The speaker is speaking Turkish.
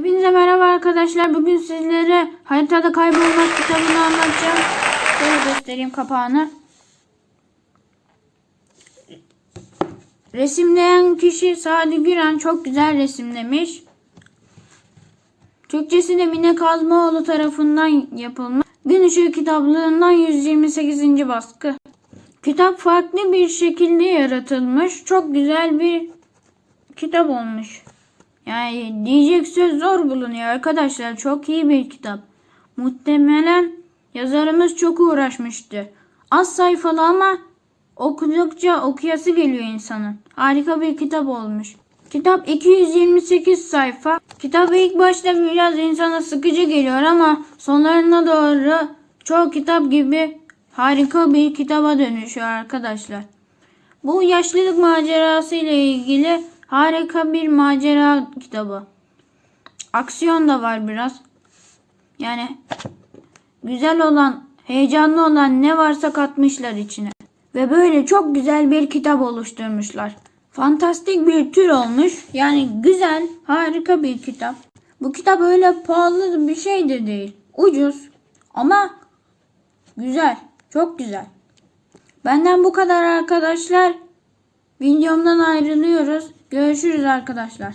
Hepinize merhaba arkadaşlar. Bugün sizlere haritada kaybolmak kitabını anlatacağım. Şöyle göstereyim kapağını. Resimleyen kişi Sadi Güran çok güzel resimlemiş. Türkçesi de Mine Kazmaoğlu tarafından yapılmış. Gün Işığı kitaplığından 128. baskı. Kitap farklı bir şekilde yaratılmış. Çok güzel bir kitap olmuş. Yani diyecek söz zor bulunuyor arkadaşlar. Çok iyi bir kitap. Muhtemelen yazarımız çok uğraşmıştı. Az sayfalı ama okudukça okuyası geliyor insanın. Harika bir kitap olmuş. Kitap 228 sayfa. Kitap ilk başta biraz insana sıkıcı geliyor ama sonlarına doğru çoğu kitap gibi harika bir kitaba dönüşüyor arkadaşlar. Bu yaşlılık macerası ile ilgili harika bir macera kitabı. Aksiyon da var biraz. Yani güzel olan, heyecanlı olan ne varsa katmışlar içine. Ve böyle çok güzel bir kitap oluşturmuşlar. Fantastik bir tür olmuş. Yani güzel, harika bir kitap. Bu kitap öyle pahalı bir şey de değil. Ucuz ama güzel. Çok güzel. Benden bu kadar arkadaşlar. Videomdan ayrılıyoruz. Görüşürüz arkadaşlar.